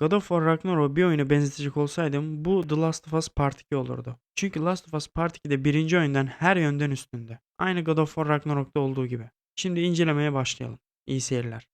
God of War Ragnarok'u bir oyuna benzetecek olsaydım bu The Last of Us Part 2 olurdu. Çünkü Last of Us Part 2'de birinci oyundan her yönden üstünde. Aynı God of War Ragnarok'ta olduğu gibi. Şimdi incelemeye başlayalım. İyi seyirler.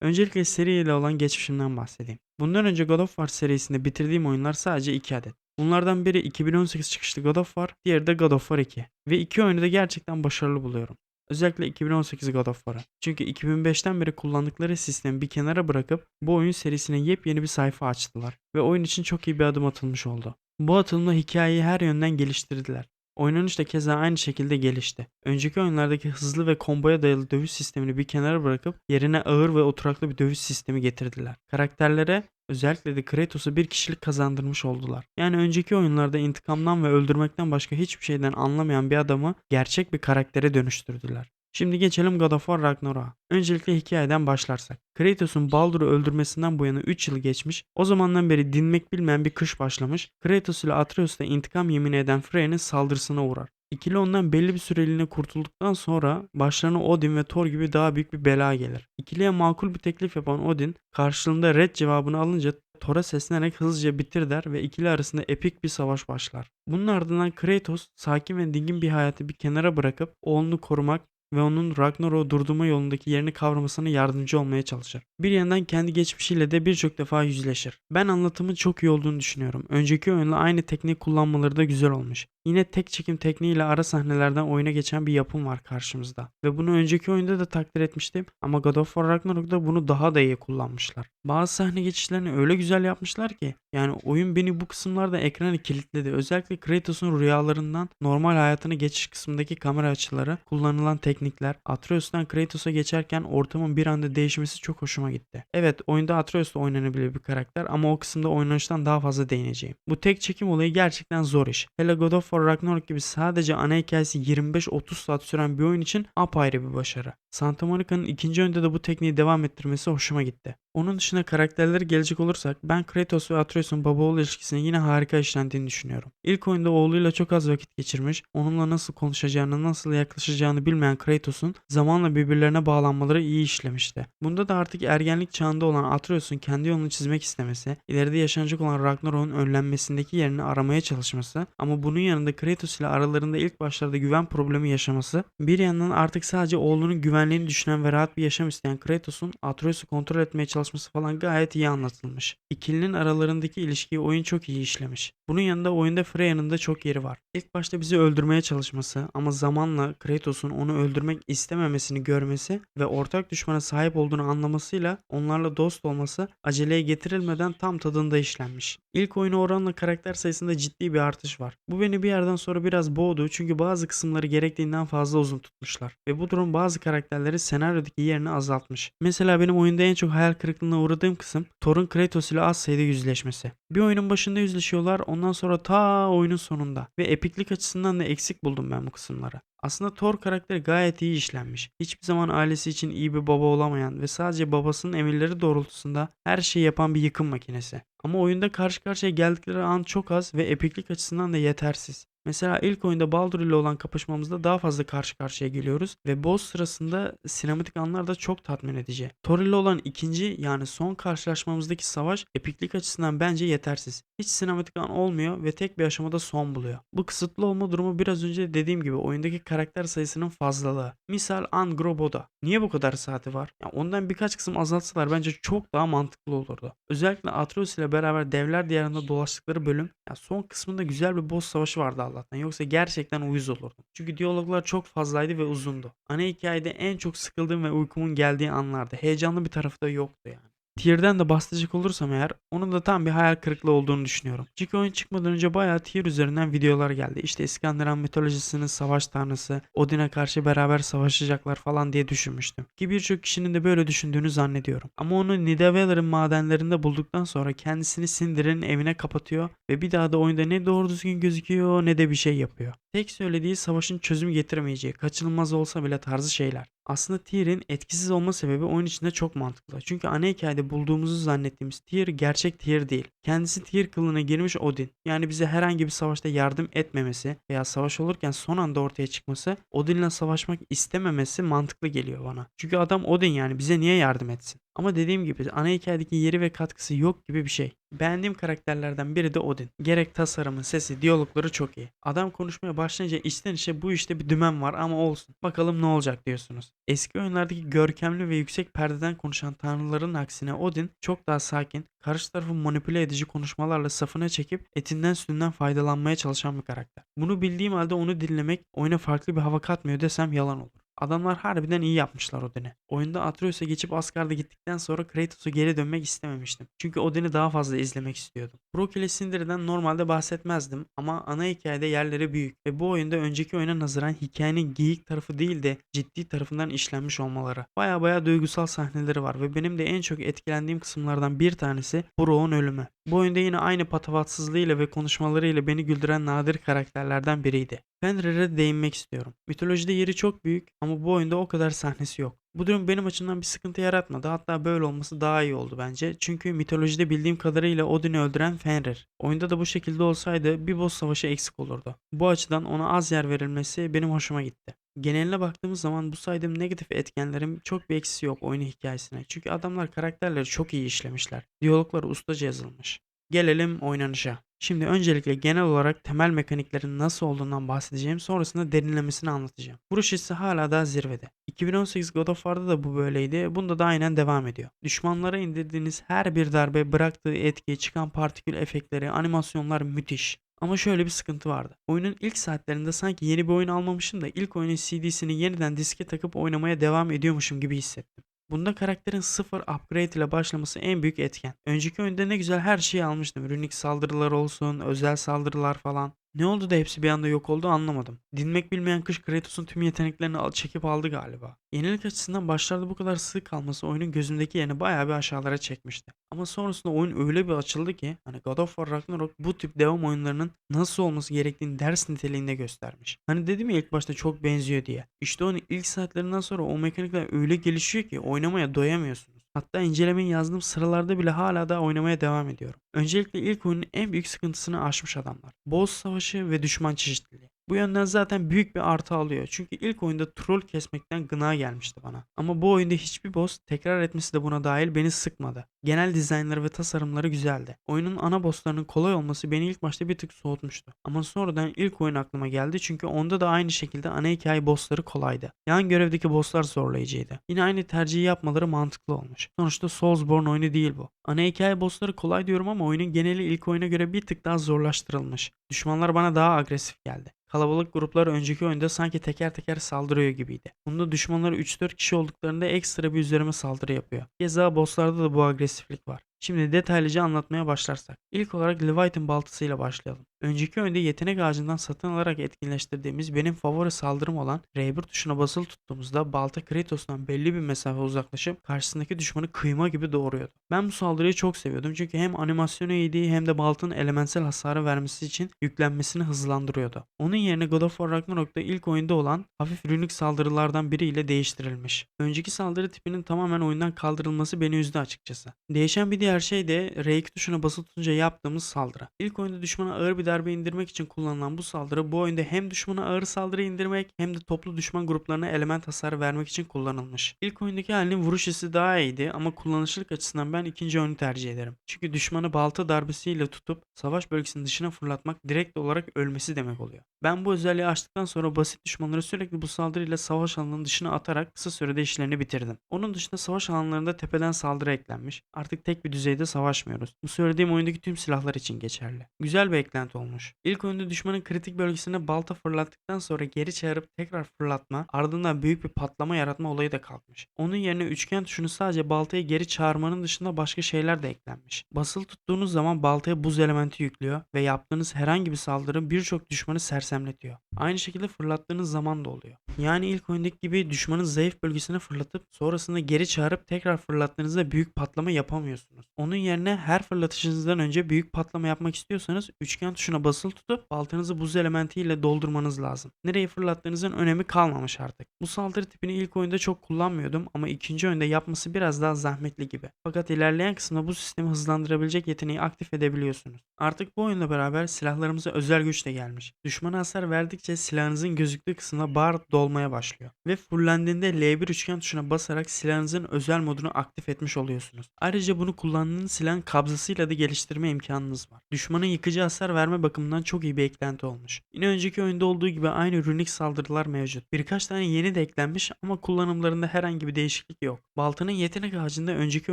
Öncelikle seriyle olan geçmişimden bahsedeyim. Bundan önce God of War serisinde bitirdiğim oyunlar sadece 2 adet. Bunlardan biri 2018 çıkışlı God of War, diğeri de God of War 2. Ve iki oyunu da gerçekten başarılı buluyorum. Özellikle 2018 God of War'ı. Çünkü 2005'ten beri kullandıkları sistemi bir kenara bırakıp bu oyun serisine yepyeni bir sayfa açtılar. Ve oyun için çok iyi bir adım atılmış oldu. Bu atılımla hikayeyi her yönden geliştirdiler. Oynanış da keza aynı şekilde gelişti. Önceki oyunlardaki hızlı ve komboya dayalı dövüş sistemini bir kenara bırakıp yerine ağır ve oturaklı bir dövüş sistemi getirdiler. Karakterlere özellikle de Kratos'a bir kişilik kazandırmış oldular. Yani önceki oyunlarda intikamdan ve öldürmekten başka hiçbir şeyden anlamayan bir adamı gerçek bir karaktere dönüştürdüler. Şimdi geçelim God of War Ragnarok'a. Öncelikle hikayeden başlarsak. Kratos'un Baldur'u öldürmesinden bu yana 3 yıl geçmiş. O zamandan beri dinmek bilmeyen bir kış başlamış. Kratos ile Atreus da intikam yemini eden Freya'nın saldırısına uğrar. İkili ondan belli bir süreliğine kurtulduktan sonra başlarına Odin ve Thor gibi daha büyük bir bela gelir. İkiliye makul bir teklif yapan Odin karşılığında red cevabını alınca Thor'a seslenerek hızlıca bitir der ve ikili arasında epik bir savaş başlar. Bunun ardından Kratos sakin ve dingin bir hayatı bir kenara bırakıp oğlunu korumak ve onun Ragnarok'u durdurma yolundaki yerini kavramasına yardımcı olmaya çalışır. Bir yandan kendi geçmişiyle de birçok defa yüzleşir. Ben anlatımın çok iyi olduğunu düşünüyorum. Önceki oyunla aynı tekniği kullanmaları da güzel olmuş. Yine tek çekim tekniğiyle ara sahnelerden oyuna geçen bir yapım var karşımızda. Ve bunu önceki oyunda da takdir etmiştim ama God of War Ragnarok'ta bunu daha da iyi kullanmışlar. Bazı sahne geçişlerini öyle güzel yapmışlar ki yani oyun beni bu kısımlarda ekranı kilitledi. Özellikle Kratos'un rüyalarından normal hayatına geçiş kısmındaki kamera açıları, kullanılan teknikler, Atreus'tan Kratos'a geçerken ortamın bir anda değişmesi çok hoşuma gitti. Evet oyunda Atreus da oynanabilir bir karakter ama o kısımda oynanıştan daha fazla değineceğim. Bu tek çekim olayı gerçekten zor iş. Hele God of War Ragnarok gibi sadece ana hikayesi 25-30 saat süren bir oyun için apayrı bir başarı. Santa Monica'nın ikinci oyunda da bu tekniği devam ettirmesi hoşuma gitti. Onun dışında karakterlere gelecek olursak ben Kratos ve Atreus'un baba oğul ilişkisinin yine harika işlendiğini düşünüyorum. İlk oyunda oğluyla çok az vakit geçirmiş, onunla nasıl konuşacağını, nasıl yaklaşacağını bilmeyen Kratos'un zamanla birbirlerine bağlanmaları iyi işlemişti. Bunda da artık ergenlik çağında olan Atreus'un kendi yolunu çizmek istemesi, ileride yaşanacak olan Ragnarok'un önlenmesindeki yerini aramaya çalışması ama bunun yanında Kratos ile aralarında ilk başlarda güven problemi yaşaması, bir yandan artık sadece oğlunun güvenliğini düşünen ve rahat bir yaşam isteyen Kratos'un Atreus'u kontrol etmeye çalışması falan gayet iyi anlatılmış. İkilinin aralarındaki ilişkiyi oyun çok iyi işlemiş. Bunun yanında oyunda Freya'nın da çok yeri var. İlk başta bizi öldürmeye çalışması ama zamanla Kratos'un onu öldürmek istememesini görmesi ve ortak düşmana sahip olduğunu anlamasıyla onlarla dost olması aceleye getirilmeden tam tadında işlenmiş. İlk oyuna oranla karakter sayısında ciddi bir artış var. Bu beni bir yerden sonra biraz boğdu çünkü bazı kısımları gerektiğinden fazla uzun tutmuşlar. Ve bu durum bazı karakterleri senaryodaki yerini azaltmış. Mesela benim oyunda en çok hayal kırıklığına uğradığım kısım Thor'un Kratos ile az sayıda yüzleşmesi. Bir oyunun başında yüzleşiyorlar ondan sonra ta oyunun sonunda. Ve epiklik açısından da eksik buldum ben bu kısımları. Aslında Thor karakteri gayet iyi işlenmiş. Hiçbir zaman ailesi için iyi bir baba olamayan ve sadece babasının emirleri doğrultusunda her şeyi yapan bir yıkım makinesi. Ama oyunda karşı karşıya geldikleri an çok az ve epiklik açısından da yetersiz. Mesela ilk oyunda Baldur ile olan kapışmamızda daha fazla karşı karşıya geliyoruz ve boss sırasında sinematik anlar da çok tatmin edici. Thor ile olan ikinci yani son karşılaşmamızdaki savaş epiklik açısından bence yetersiz. Hiç sinematik an olmuyor ve tek bir aşamada son buluyor. Bu kısıtlı olma durumu biraz önce dediğim gibi oyundaki karakter sayısının fazlalığı. Misal Angrobo'da. Niye bu kadar saati var? Ya ondan birkaç kısım azaltsalar bence çok daha mantıklı olurdu. Özellikle Atreus ile beraber Devler Diyarı'nda dolaştıkları bölüm ya son kısmında güzel bir boss savaşı vardı Allah'tan. Yoksa gerçekten uyuz olurdum. Çünkü diyaloglar çok fazlaydı ve uzundu. Ana hikayede en çok sıkıldığım ve uykumun geldiği anlardı. Heyecanlı bir tarafı da yoktu yani. Tier'den de bahsedecek olursam eğer onun da tam bir hayal kırıklığı olduğunu düşünüyorum. Çünkü oyun çıkmadan önce bayağı Tier üzerinden videolar geldi. İşte İskandinav mitolojisinin savaş tanrısı, Odin'e karşı beraber savaşacaklar falan diye düşünmüştüm. Ki birçok kişinin de böyle düşündüğünü zannediyorum. Ama onu Nidaveller'ın madenlerinde bulduktan sonra kendisini Sindir'in evine kapatıyor ve bir daha da oyunda ne doğru düzgün gözüküyor ne de bir şey yapıyor. Tek söylediği savaşın çözüm getiremeyeceği, kaçınılmaz olsa bile tarzı şeyler. Aslında Tyr'in etkisiz olma sebebi oyun içinde çok mantıklı. Çünkü ana hikayede bulduğumuzu zannettiğimiz Tyr gerçek Tyr değil. Kendisi Tyr kılığına girmiş Odin. Yani bize herhangi bir savaşta yardım etmemesi veya savaş olurken son anda ortaya çıkması Odin'le savaşmak istememesi mantıklı geliyor bana. Çünkü adam Odin yani bize niye yardım etsin? Ama dediğim gibi ana hikayedeki yeri ve katkısı yok gibi bir şey. Beğendiğim karakterlerden biri de Odin. Gerek tasarımı, sesi, diyalogları çok iyi. Adam konuşmaya başlayınca içten içe bu işte bir dümen var ama olsun. Bakalım ne olacak diyorsunuz. Eski oyunlardaki görkemli ve yüksek perdeden konuşan tanrıların aksine Odin çok daha sakin, karşı tarafı manipüle edici konuşmalarla safına çekip etinden sütünden faydalanmaya çalışan bir karakter. Bunu bildiğim halde onu dinlemek oyuna farklı bir hava katmıyor desem yalan olur. Adamlar harbiden iyi yapmışlar Odin'i. Oyunda Atreus'a geçip Asgard'a gittikten sonra Kratos'a geri dönmek istememiştim. Çünkü Odin'i daha fazla izlemek istiyordum. Brok ile Sindri'den normalde bahsetmezdim ama ana hikayede yerleri büyük ve bu oyunda önceki oyuna nazaran hikayenin geyik tarafı değil de ciddi tarafından işlenmiş olmaları. Baya baya duygusal sahneleri var ve benim de en çok etkilendiğim kısımlardan bir tanesi Brok'un ölümü. Bu oyunda yine aynı patavatsızlığıyla ve konuşmalarıyla beni güldüren nadir karakterlerden biriydi. Fenrir'e değinmek istiyorum. Mitolojide yeri çok büyük ama bu oyunda o kadar sahnesi yok. Bu durum benim açımdan bir sıkıntı yaratmadı. Hatta böyle olması daha iyi oldu bence. Çünkü mitolojide bildiğim kadarıyla Odin'i öldüren Fenrir. Oyunda da bu şekilde olsaydı bir boss savaşı eksik olurdu. Bu açıdan ona az yer verilmesi benim hoşuma gitti. Geneline baktığımız zaman bu saydığım negatif etkenlerin çok bir eksisi yok oyunu hikayesine. Çünkü adamlar karakterleri çok iyi işlemişler. Diyaloglar ustaca yazılmış. Gelelim oynanışa. Şimdi öncelikle genel olarak temel mekaniklerin nasıl olduğundan bahsedeceğim. Sonrasında derinlemesini anlatacağım. Vuruş hissi hala daha zirvede. 2018 God of War'da da bu böyleydi. Bunda da aynen devam ediyor. Düşmanlara indirdiğiniz her bir darbe bıraktığı etki, çıkan partikül efektleri, animasyonlar müthiş. Ama şöyle bir sıkıntı vardı. Oyunun ilk saatlerinde sanki yeni bir oyun almamışım da ilk oyunun CD'sini yeniden diske takıp oynamaya devam ediyormuşum gibi hissettim. Bunda karakterin sıfır upgrade ile başlaması en büyük etken. Önceki oyunda ne güzel her şeyi almıştım. Runic saldırılar olsun, özel saldırılar falan. Ne oldu da hepsi bir anda yok oldu anlamadım. Dinmek bilmeyen kış Kratos'un tüm yeteneklerini al çekip aldı galiba. Yenilik açısından başlarda bu kadar sığ kalması oyunun gözümdeki yerini bayağı bir aşağılara çekmişti. Ama sonrasında oyun öyle bir açıldı ki hani God of War Ragnarok bu tip devam oyunlarının nasıl olması gerektiğini ders niteliğinde göstermiş. Hani dedim ya ilk başta çok benziyor diye. İşte onun ilk saatlerinden sonra o mekanikler öyle gelişiyor ki oynamaya doyamıyorsunuz. Hatta incelemeyi yazdığım sıralarda bile hala da oynamaya devam ediyorum. Öncelikle ilk oyunun en büyük sıkıntısını aşmış adamlar. Boss savaşı ve düşman çeşitliliği. Bu yönden zaten büyük bir artı alıyor. Çünkü ilk oyunda troll kesmekten gına gelmişti bana. Ama bu oyunda hiçbir boss tekrar etmesi de buna dahil beni sıkmadı. Genel dizaynları ve tasarımları güzeldi. Oyunun ana bosslarının kolay olması beni ilk başta bir tık soğutmuştu. Ama sonradan ilk oyun aklıma geldi çünkü onda da aynı şekilde ana hikaye bossları kolaydı. Yan görevdeki bosslar zorlayıcıydı. Yine aynı tercihi yapmaları mantıklı olmuş. Sonuçta Soulsborne oyunu değil bu. Ana hikaye bossları kolay diyorum ama oyunun geneli ilk oyuna göre bir tık daha zorlaştırılmış. Düşmanlar bana daha agresif geldi. Kalabalık gruplar önceki oyunda sanki teker teker saldırıyor gibiydi. Bunda düşmanlar 3-4 kişi olduklarında ekstra bir üzerime saldırı yapıyor. Keza bosslarda da bu agresiflik var. Şimdi detaylıca anlatmaya başlarsak. İlk olarak Leviathan baltasıyla başlayalım. Önceki oyunda yetenek ağacından satın alarak etkinleştirdiğimiz benim favori saldırım olan R1 tuşuna basılı tuttuğumuzda balta Kratos'tan belli bir mesafe uzaklaşıp karşısındaki düşmanı kıyma gibi doğuruyordu. Ben bu saldırıyı çok seviyordum çünkü hem animasyonu iyiydi hem de baltanın elementsel hasarı vermesi için yüklenmesini hızlandırıyordu. Onun yerine God of War Ragnarok'ta ilk oyunda olan hafif runic saldırılardan biriyle değiştirilmiş. Önceki saldırı tipinin tamamen oyundan kaldırılması beni üzdü açıkçası. Değişen bir diğer şey de R2 tuşuna basılı tutunca yaptığımız saldırı. İlk oyunda düşmana ağır bir darbe indirmek için kullanılan bu saldırı bu oyunda hem düşmana ağır saldırı indirmek hem de toplu düşman gruplarına element hasarı vermek için kullanılmış. İlk oyundaki halinin vuruş hissi daha iyiydi ama kullanışlık açısından ben ikinci oyunu tercih ederim. Çünkü düşmanı balta darbesiyle tutup savaş bölgesinin dışına fırlatmak direkt olarak ölmesi demek oluyor. Ben bu özelliği açtıktan sonra basit düşmanları sürekli bu saldırıyla savaş alanının dışına atarak kısa sürede işlerini bitirdim. Onun dışında savaş alanlarında tepeden saldırı eklenmiş. Artık tek bir düzeyde savaşmıyoruz. Bu söylediğim oyundaki tüm silahlar için geçerli. Güzel bir eklenti olmuş. İlk oyunda düşmanın kritik bölgesine balta fırlattıktan sonra geri çağırıp tekrar fırlatma ardından büyük bir patlama yaratma olayı da kalkmış. Onun yerine üçgen tuşunu sadece baltaya geri çağırmanın dışında başka şeyler de eklenmiş. Basılı tuttuğunuz zaman baltaya buz elementi yüklüyor ve yaptığınız herhangi bir saldırı birçok düşmanı sersemletiyor. Aynı şekilde fırlattığınız zaman da oluyor. Yani ilk oyundaki gibi düşmanın zayıf bölgesine fırlatıp sonrasında geri çağırıp tekrar fırlattığınızda büyük patlama yapamıyorsunuz. Onun yerine her fırlatışınızdan önce büyük patlama yapmak istiyorsanız üçgen tuşuna basılı tutup baltanızı buz elementiyle doldurmanız lazım. Nereye fırlattığınızın önemi kalmamış artık. Bu saldırı tipini ilk oyunda çok kullanmıyordum ama ikinci oyunda yapması biraz daha zahmetli gibi. Fakat ilerleyen kısımda bu sistemi hızlandırabilecek yeteneği aktif edebiliyorsunuz. Artık bu oyunla beraber silahlarımıza özel güç de gelmiş. Düşmana hasar verdikçe silahınızın gözüktüğü kısımda bar dolmaya başlıyor. Ve fullendiğinde L1 üçgen tuşuna basarak silahınızın özel modunu aktif etmiş oluyorsunuz. Ayrıca bunu kullandığınız silahın kabzasıyla da geliştirme imkanınız var. Düşmana yıkıcı hasar verme bakımından çok iyi bir eklenti olmuş. Yine önceki oyunda olduğu gibi aynı runik saldırılar mevcut. Birkaç tane yeni de eklenmiş ama kullanımlarında herhangi bir değişiklik yok. Baltanın yetenek ağacında önceki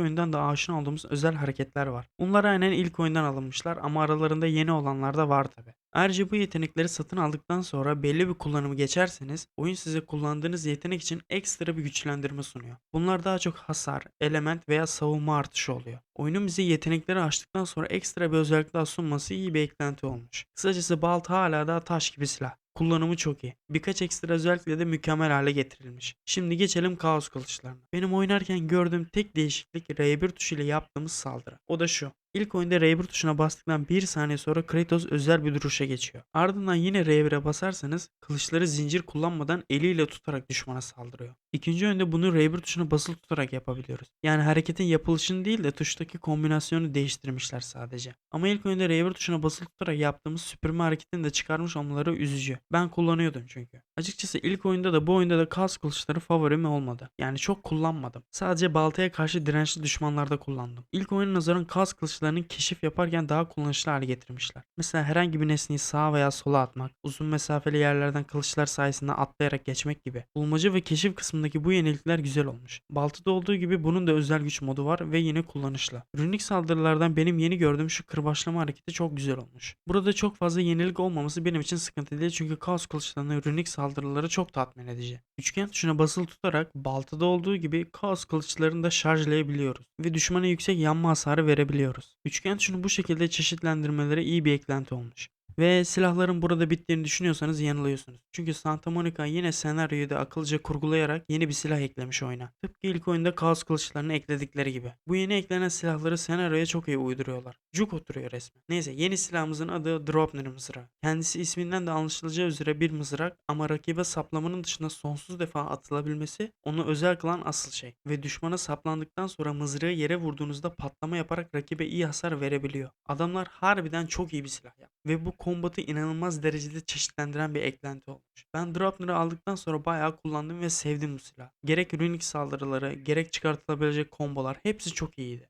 oyundan da aşina olduğumuz özel hareketler var. Bunlar aynen ilk oyundan alınmışlar ama aralarında yeni olanlar da var tabi. Ayrıca bu yetenekleri satın aldıktan sonra belli bir kullanımı geçerseniz oyun size kullandığınız yetenek için ekstra bir güçlendirme sunuyor. Bunlar daha çok hasar, element veya savunma artışı oluyor. Oyunun bize yetenekleri açtıktan sonra ekstra bir özellik daha sunması iyi bir eklenti olmuş. Kısacası balta hala daha taş gibi silah. Kullanımı çok iyi. Birkaç ekstra özellikle de mükemmel hale getirilmiş. Şimdi geçelim kaos kılıçlarına. Benim oynarken gördüğüm tek değişiklik R1 tuşuyla yaptığımız saldırı. O da şu. İlk oyunda R1 tuşuna bastıktan 1 saniye sonra Kratos özel bir duruşa geçiyor. Ardından yine R1'e basarsanız kılıçları zincir kullanmadan eliyle tutarak düşmana saldırıyor. İkinci oyunda bunu R1 tuşuna basılı tutarak yapabiliyoruz. Yani hareketin yapılışını değil de tuştaki kombinasyonu değiştirmişler sadece. Ama ilk oyunda R1 tuşuna basılı tutarak yaptığımız süpürme hareketini de çıkarmış olmaları üzücü. Ben kullanıyordum çünkü. Açıkçası ilk oyunda da bu oyunda da kas kılıçları favorim olmadı. Yani çok kullanmadım. Sadece baltaya karşı dirençli düşmanlarda kullandım. İlk oyuna nazaran kas kılıçlarını keşif yaparken daha kullanışlı hale getirmişler. Mesela herhangi bir nesneyi sağa veya sola atmak, uzun mesafeli yerlerden kılıçlar sayesinde atlayarak geçmek gibi. Bulmaca ve keşif kısmındaki bu yenilikler güzel olmuş. Baltada olduğu gibi bunun da özel güç modu var ve yine kullanışlı. Runik saldırılardan benim yeni gördüğüm şu kırbaçlama hareketi çok güzel olmuş. Burada çok fazla yenilik olmaması benim için sıkıntı değil çünkü kaos kılıçlarının runik saldırıları çok tatmin edici. Üçgen tuşuna basılı tutarak baltada olduğu gibi kaos kılıçlarını da şarjlayabiliyoruz ve düşmana yüksek yanma hasarı verebiliyoruz. Üçgen tuşunu bu şekilde çeşitlendirmeleri iyi bir eklenti olmuş. Ve silahların burada bittiğini düşünüyorsanız yanılıyorsunuz. Çünkü Santa Monica yine senaryoyu da akıllıca kurgulayarak yeni bir silah eklemiş oyuna. Tıpkı ilk oyunda kaos kılıçlarını ekledikleri gibi. Bu yeni eklenen silahları senaryoya çok iyi uyduruyorlar. Cuk oturuyor resmen. Neyse yeni silahımızın adı Dropner mızrağı. Kendisi isminden de anlaşılacağı üzere bir mızrak ama rakibe saplamanın dışında sonsuz defa atılabilmesi onu özel kılan asıl şey. Ve düşmana saplandıktan sonra mızrağı yere vurduğunuzda patlama yaparak rakibe iyi hasar verebiliyor. Adamlar harbiden çok iyi bir silah yaptı. Ve bu kombatı inanılmaz derecede çeşitlendiren bir eklenti olmuş. Ben Draupner'ı aldıktan sonra bayağı kullandım ve sevdim bu silahı. Gerek runik saldırıları, gerek çıkartılabilecek kombolar hepsi çok iyiydi.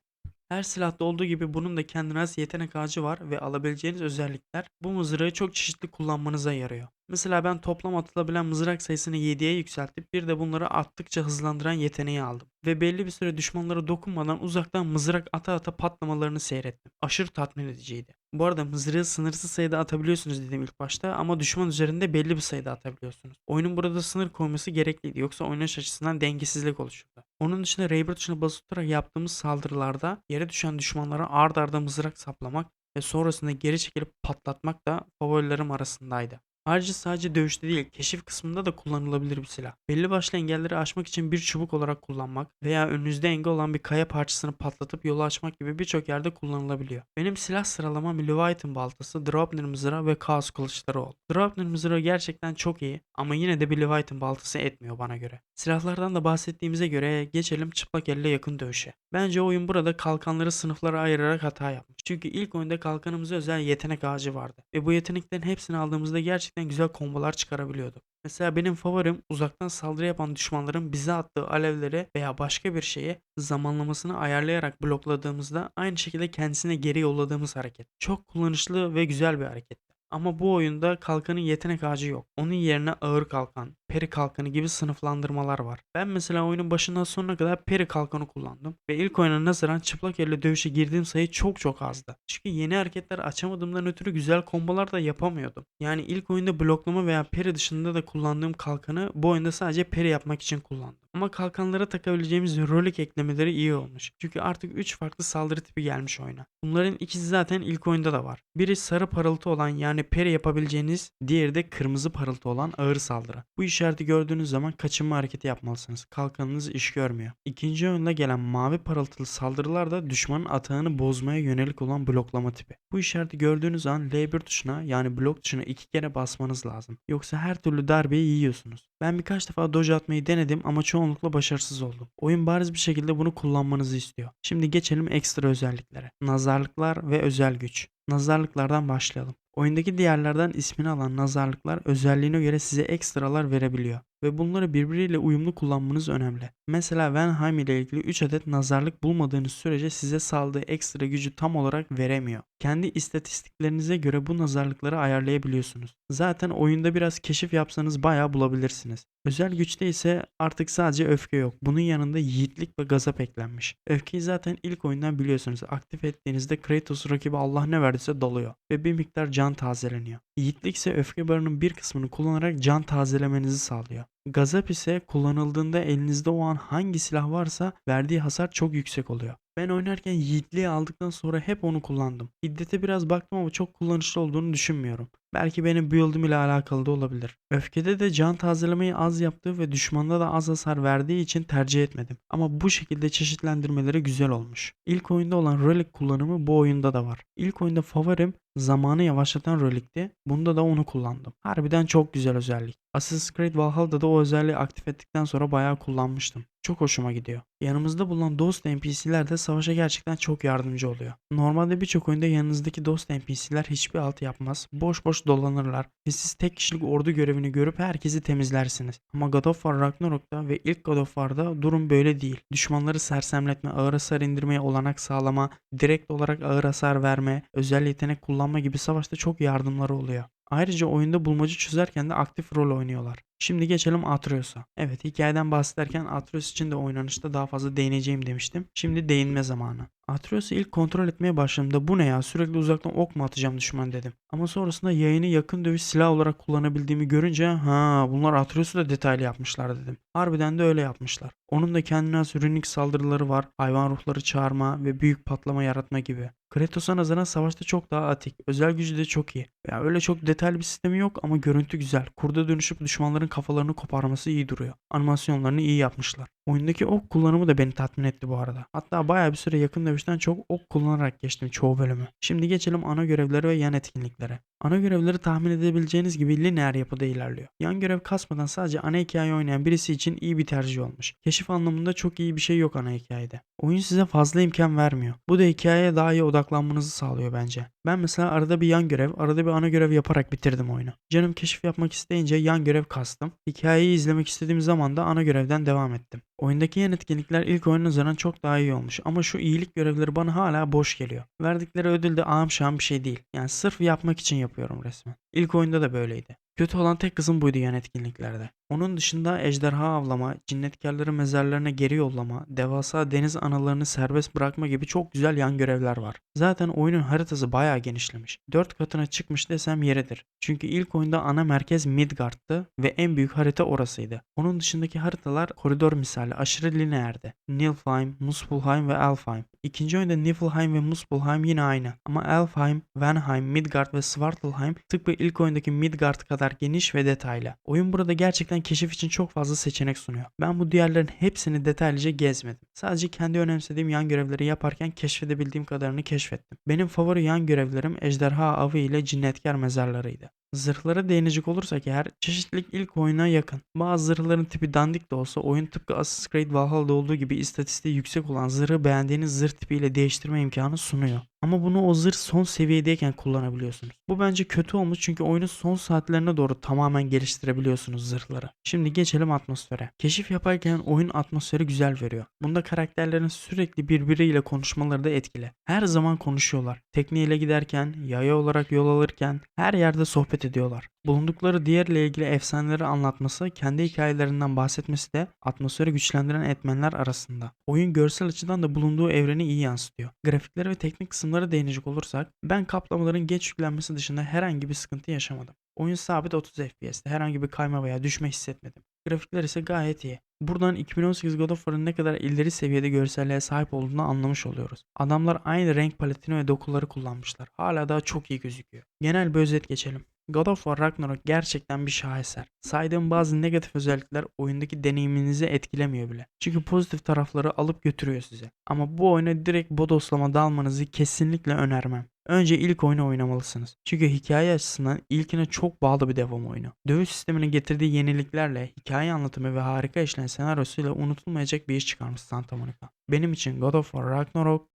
Her silahta olduğu gibi bunun da kendine has yetenek ağacı var ve alabileceğiniz özellikler bu mızrağı çok çeşitli kullanmanıza yarıyor. Mesela ben toplam atılabilen mızrak sayısını 7'ye yükseltip bir de bunları attıkça hızlandıran yeteneği aldım. Ve belli bir süre düşmanlara dokunmadan uzaktan mızrak ata ata patlamalarını seyrettim. Aşırı tatmin ediciydi. Bu arada mızrağı sınırsız sayıda atabiliyorsunuz dedim ilk başta ama düşman üzerinde belli bir sayıda atabiliyorsunuz. Oyunun burada sınır koyması gerekliydi yoksa oynanış açısından dengesizlik oluşurdu. Onun dışında Raybird tuşuna basılı tutarak yaptığımız saldırılarda yere düşen düşmanlara ard arda mızrak saplamak ve sonrasında geri çekilip patlatmak da favorilerim arasındaydı. Ayrıca sadece dövüşte değil, keşif kısmında da kullanılabilir bir silah. Belli başlı engelleri aşmak için bir çubuk olarak kullanmak veya önünüzde engel olan bir kaya parçasını patlatıp yolu açmak gibi birçok yerde kullanılabiliyor. Benim silah sıralamam Leviathan baltası, Draupner mızrağı ve Kaos kılıçları oldu. Draupner mızrağı gerçekten çok iyi ama yine de bir Leviathan baltası etmiyor bana göre. Silahlardan da bahsettiğimize göre geçelim çıplak elle yakın dövüşe. Bence oyun burada kalkanları sınıflara ayırarak hata yapmış. Çünkü ilk oyunda kalkanımıza özel yetenek ağacı vardı. Ve bu yeteneklerin hepsini aldığımızda gerçekten güzel kombolar çıkarabiliyorduk. Mesela benim favorim uzaktan saldırı yapan düşmanların bize attığı alevleri veya başka bir şeye zamanlamasını ayarlayarak blokladığımızda aynı şekilde kendisine geri yolladığımız hareket. Çok kullanışlı ve güzel bir hareket. Ama bu oyunda kalkanın yetenek ağacı yok. Onun yerine ağır kalkan, peri kalkanı gibi sınıflandırmalar var. Ben mesela oyunun başından sonuna kadar peri kalkanı kullandım. Ve ilk oyuna nazaran çıplak elle dövüşe girdiğim sayı çok çok azdı. Çünkü yeni hareketler açamadığımdan ötürü güzel kombolar da yapamıyordum. Yani ilk oyunda bloklama veya peri dışında da kullandığım kalkanı bu oyunda sadece peri yapmak için kullandım. Ama kalkanlara takabileceğimiz rolik eklemeleri iyi olmuş. Çünkü artık 3 farklı saldırı tipi gelmiş oyuna. Bunların ikisi zaten ilk oyunda da var. Biri sarı parıltı olan yani yani peri yapabileceğiniz, diğeri de kırmızı parıltı olan ağır saldırı. Bu işareti gördüğünüz zaman kaçınma hareketi yapmalısınız. Kalkanınız iş görmüyor. İkinci oyunda gelen mavi parıltılı saldırılar da düşmanın atağını bozmaya yönelik olan bloklama tipi. Bu işareti gördüğünüz zaman L1 tuşuna yani blok tuşuna iki kere basmanız lazım. Yoksa her türlü darbeyi yiyorsunuz. Ben birkaç defa dodge atmayı denedim ama çoğunlukla başarısız oldum. Oyun bariz bir şekilde bunu kullanmanızı istiyor. Şimdi geçelim ekstra özelliklere. Nazarlıklar ve özel güç. Nazarlıklardan başlayalım. Oyundaki diğerlerden ismini alan nazarlıklar özelliğine göre size ekstralar verebiliyor ve bunları birbiriyle uyumlu kullanmanız önemli. Mesela Venheim ile ilgili 3 adet nazarlık bulmadığınız sürece size saldığı ekstra gücü tam olarak veremiyor. Kendi istatistiklerinize göre bu nazarlıkları ayarlayabiliyorsunuz. Zaten oyunda biraz keşif yapsanız bayağı bulabilirsiniz. Özel güçte ise artık sadece öfke yok. Bunun yanında yiğitlik ve gazap eklenmiş. Öfkeyi zaten ilk oyundan biliyorsunuz. Aktif ettiğinizde Kratos rakibi Allah ne verdiyse dalıyor ve bir miktar can tazeleniyor. Yiğitlik ise öfke barının bir kısmını kullanarak can tazelemenizi sağlıyor. Gazap ise kullanıldığında elinizde o an hangi silah varsa verdiği hasar çok yüksek oluyor. Ben oynarken yiğitliği aldıktan sonra hep onu kullandım. İddete biraz baktım ama çok kullanışlı olduğunu düşünmüyorum. Belki benim build'im ile alakalı da olabilir. Öfkede de can tazelemeyi az yaptığı ve düşmanda da az hasar verdiği için tercih etmedim. Ama bu şekilde çeşitlendirmeleri güzel olmuş. İlk oyunda olan relic kullanımı bu oyunda da var. İlk oyunda favorim zamanı yavaşlatan relikti. Bunda da onu kullandım. Harbiden çok güzel özellik. Assassin's Creed Valhalla'da da o özelliği aktif ettikten sonra bayağı kullanmıştım. Çok hoşuma gidiyor. Yanımızda bulunan dost NPC'ler de savaşa gerçekten çok yardımcı oluyor. Normalde birçok oyunda yanınızdaki dost NPC'ler hiçbir alt yapmaz. Boş boş dolanırlar ve siz tek kişilik ordu görevini görüp herkesi temizlersiniz. Ama God of War Ragnarok'ta ve ilk God of War'da durum böyle değil. Düşmanları sersemletme, ağır hasar indirmeye olanak sağlama, direkt olarak ağır hasar verme, özel yetenek kullanma gibi savaşta çok yardımları oluyor. Ayrıca oyunda bulmaca çözerken de aktif rol oynuyorlar. Şimdi geçelim Atreus'a. Evet hikayeden bahsederken Atreus için de oynanışta daha fazla değineceğim demiştim. Şimdi değinme zamanı. Atreus'u ilk kontrol etmeye başladığımda bu ne ya sürekli uzaktan ok mu atacağım düşman dedim. Ama sonrasında yayını yakın dövüş silah olarak kullanabildiğimi görünce ha bunlar Atreus'u da detaylı yapmışlar dedim. Harbiden de öyle yapmışlar. Onun da kendine has runik saldırıları var. Hayvan ruhları çağırma ve büyük patlama yaratma gibi. Kratos'a nazaran savaşta çok daha atik. Özel gücü de çok iyi. Ya öyle çok detaylı bir sistemi yok ama görüntü güzel. Kurda dönüşüp düşmanların kafalarını koparması iyi duruyor. Animasyonlarını iyi yapmışlar. Oyundaki ok kullanımı da beni tatmin etti bu arada. Hatta bayağı bir süre yakın dövüşten çok ok kullanarak geçtim çoğu bölümü. Şimdi geçelim ana görevlere ve yan etkinliklere. Ana görevleri tahmin edebileceğiniz gibi lineer yapıda ilerliyor. Yan görev kasmadan sadece ana hikaye oynayan birisi için iyi bir tercih olmuş. Keşif anlamında çok iyi bir şey yok ana hikayede. Oyun size fazla imkan vermiyor. Bu da hikayeye daha iyi odaklanmanızı sağlıyor bence. Ben mesela arada bir yan görev, arada bir ana görev yaparak bitirdim oyunu. Canım keşif yapmak isteyince yan görev kastım. Hikayeyi izlemek istediğim zaman da ana görevden devam ettim. Oyundaki yan etkinlikler ilk oyuna nazaran çok daha iyi olmuş ama şu iyilik görevleri bana hala boş geliyor. Verdikleri ödül de ağam şahım bir şey değil. Yani sırf yapmak için yapıyorum resmen. İlk oyunda da böyleydi. Kötü olan tek kısım buydu yan etkinliklerde. Onun dışında ejderha avlama, cinnetkarları mezarlarına geri yollama, devasa deniz analarını serbest bırakma gibi çok güzel yan görevler var. Zaten oyunun haritası bayağı genişlemiş. 4 katına çıkmış desem yeridir. Çünkü ilk oyunda ana merkez Midgard'tı ve en büyük harita orasıydı. Onun dışındaki haritalar koridor misali aşırı lineerdi. Nilfheim, Muspelheim ve Alfheim. İkinci oyunda Niflheim ve Muspelheim yine aynı. Ama Alfheim, Vanheim, Midgard ve Svartalheim tıpkı ilk oyundaki Midgard kadar geniş ve detaylı. Oyun burada gerçekten keşif için çok fazla seçenek sunuyor. Ben bu diğerlerin hepsini detaylıca gezmedim. Sadece kendi önemsediğim yan görevleri yaparken keşfedebildiğim kadarını keşfettim. Benim favori yan görevlerim ejderha avı ile cinnetkar mezarlarıydı. Zırhlara değinecek olursak eğer çeşitlilik ilk oyuna yakın. Bazı zırhların tipi dandik de olsa oyun tıpkı Assassin's Creed Valhalla'da olduğu gibi istatistiği yüksek olan zırhı beğendiğiniz zırh tipiyle değiştirme imkanı sunuyor. Ama bunu o zırh son seviyedeyken kullanabiliyorsunuz. Bu bence kötü olmuş çünkü oyunun son saatlerine doğru tamamen geliştirebiliyorsunuz zırhları. Şimdi geçelim atmosfere. Keşif yaparken oyun atmosferi güzel veriyor. Bunda karakterlerin sürekli birbiriyle konuşmaları da etkili. Her zaman konuşuyorlar. Tekneyle giderken, yaya olarak yol alırken her yerde sohbet ediyorlar. Bulundukları diğerle ilgili efsaneleri anlatması, kendi hikayelerinden bahsetmesi de atmosferi güçlendiren etmenler arasında. Oyun görsel açıdan da bulunduğu evreni iyi yansıtıyor. Grafikleri ve teknik kısımlara değinecek olursak, ben kaplamaların geç yüklenmesi dışında herhangi bir sıkıntı yaşamadım. Oyun sabit 30 FPS'te herhangi bir kayma veya düşme hissetmedim. Grafikler ise gayet iyi. Buradan 2018 God of War'ın ne kadar ileri seviyede görselliğe sahip olduğunu anlamış oluyoruz. Adamlar aynı renk paletini ve dokuları kullanmışlar. Hala daha çok iyi gözüküyor. Genel bir özet geçelim. God of War Ragnarok gerçekten bir şaheser. Saydığım bazı negatif özellikler oyundaki deneyiminizi etkilemiyor bile. Çünkü pozitif tarafları alıp götürüyor size. Ama bu oyuna direkt bodoslama dalmanızı kesinlikle önermem. Önce ilk oyunu oynamalısınız. Çünkü hikaye açısından ilkine çok bağlı bir devam oyunu. Dövüş sisteminin getirdiği yeniliklerle, hikaye anlatımı ve harika işlenen senaryosuyla unutulmayacak bir iş çıkarmış Santa Monica. Benim için God of War Ragnarok